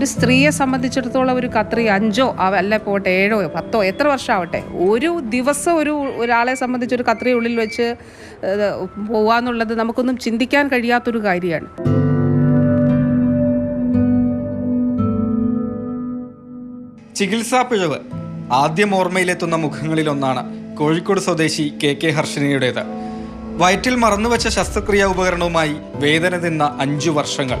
ഒരു സ്ത്രീയെ സംബന്ധിച്ചിടത്തോളം ഒരു കത്രി അഞ്ചോ അല്ല പോട്ടെ ഏഴോ പത്തോ എത്ര വർഷമാവട്ടെ? ഒരു ദിവസം ഒരു ഒരാളെ സംബന്ധിച്ച് ഒരു കത്രി ഉള്ളിൽ വെച്ച് പോവാന്നുള്ളത് നമുക്കൊന്നും ചിന്തിക്കാൻ കഴിയാത്തൊരു കാര്യമാണ്. ചികിത്സാ പിഴവ് ആദ്യം ഓർമ്മയിലെത്തുന്ന മുഖങ്ങളിലൊന്നാണ് കോഴിക്കോട് സ്വദേശി കെ കെ ഹർഷനയുടേത്. വയറ്റിൽ മറന്നുവെച്ച ശസ്ത്രക്രിയാ ഉപകരണവുമായി വേദന തിന്ന അഞ്ചു വർഷങ്ങൾ.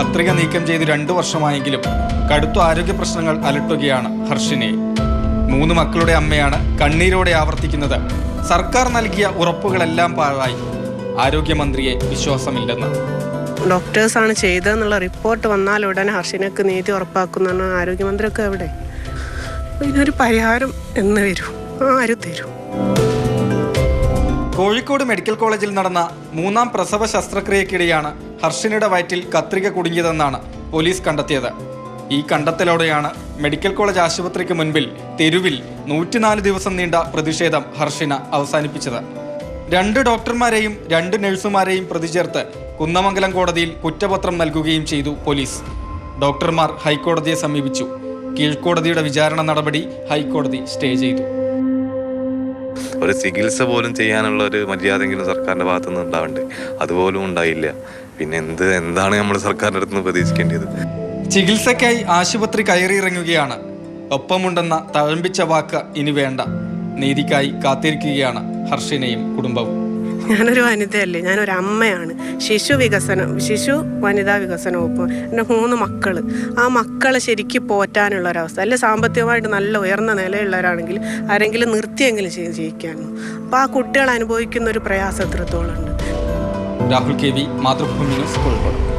കത്രിക നീക്കം ചെയ്ത് രണ്ടു വർഷമായെങ്കിലും കടുത്ത ആരോഗ്യ പ്രശ്നങ്ങൾ അലട്ടുകയാണ് ഹർഷിനെ. മൂന്ന് മക്കളുടെ അമ്മയാണ് കണ്ണീരോടെ ആവർത്തിക്കുന്നത്. സർക്കാർ നൽകിയ ഉറപ്പുകളെല്ലാം പാഴായി. ആരോഗ്യമന്ത്രിയെ വിശ്വാസമില്ലെന്ന്. ഡോക്ടേഴ്സാണ് ചെയ്തതെന്നുള്ള റിപ്പോർട്ട് വന്നാൽ ഉടനെ ഹർഷിനൊക്കെ നീതി ഉറപ്പാക്കുന്ന ആരോഗ്യമന്ത്രിയൊക്കെ എവിടെ ഇതിനൊരു പരിഹാരം എന്ന് വരും. ആരും തരും? കോഴിക്കോട് മെഡിക്കൽ കോളേജിൽ നടന്ന മൂന്നാം പ്രസവ ശസ്ത്രക്രിയക്കിടെയാണ് ഹർഷിനയുടെ വയറ്റിൽ കത്രിക കുടുങ്ങിയതെന്നാണ് പോലീസ് കണ്ടെത്തിയത്. ഈ കണ്ടെത്തലോടെയാണ് മെഡിക്കൽ കോളേജ് ആശുപത്രിക്ക് മുൻപിൽ തെരുവിൽ നൂറ്റിനാല് ദിവസം നീണ്ട പ്രതിഷേധം ഹർഷിന അവസാനിപ്പിച്ചത്. രണ്ട് ഡോക്ടർമാരെയും രണ്ട് നഴ്സുമാരെയും പ്രതി ചേർത്ത് കുന്നമംഗലം കോടതിയിൽ കുറ്റപത്രം നൽകുകയും ചെയ്തു പോലീസ്. ഡോക്ടർമാർ ഹൈക്കോടതിയെ സമീപിച്ചു. കീഴ്ക്കോടതിയുടെ വിചാരണ നടപടി ഹൈക്കോടതി സ്റ്റേ ചെയ്തു. ഒരു ചികിത്സ പോലും ചെയ്യാനുള്ള ഒരു മര്യാദയെങ്കിലും സർക്കാരിന്റെ ഭാഗത്തുനിന്ന് ഉണ്ടാവണ്ടേ? അതുപോലും ഉണ്ടായില്ല. പിന്നെ എന്ത് എന്താണ് നമ്മൾ സർക്കാരിന്റെ അടുത്ത് നിന്ന് പ്രതീക്ഷിക്കേണ്ടത്? ചികിത്സയ്ക്കായി ആശുപത്രി കയറിയിറങ്ങുകയാണ്. ഒപ്പമുണ്ടെന്ന തഴമ്പിച്ച വാക്ക് ഇനി വേണ്ട. നീതിക്കായി കാത്തിരിക്കുകയാണ് ഹർഷിനെയും കുടുംബവും. ഞാനൊരു വനിതയല്ലേ ഞാനൊരു അമ്മയാണ്. ശിശു വികസനം ശിശു വനിതാ വികസന വകുപ്പ് എന്റെ മൂന്ന് മക്കൾ ആ മക്കളെ ശരിക്കും പോറ്റാനുള്ള ഒരവസ്ഥ അല്ലെ സാമ്പത്തികമായിട്ട് നല്ല ഉയർന്ന നിലയുള്ളവരാണെങ്കിൽ ആരെങ്കിലും നിർത്തിയെങ്കിലും ചെയ്ത് അപ്പോൾ ആ കുട്ടികൾ അനുഭവിക്കുന്ന ഒരു പ്രയാസം എത്രത്തോളം ഉണ്ട്? Rahul K V Mathrubhumi news Kozhikode.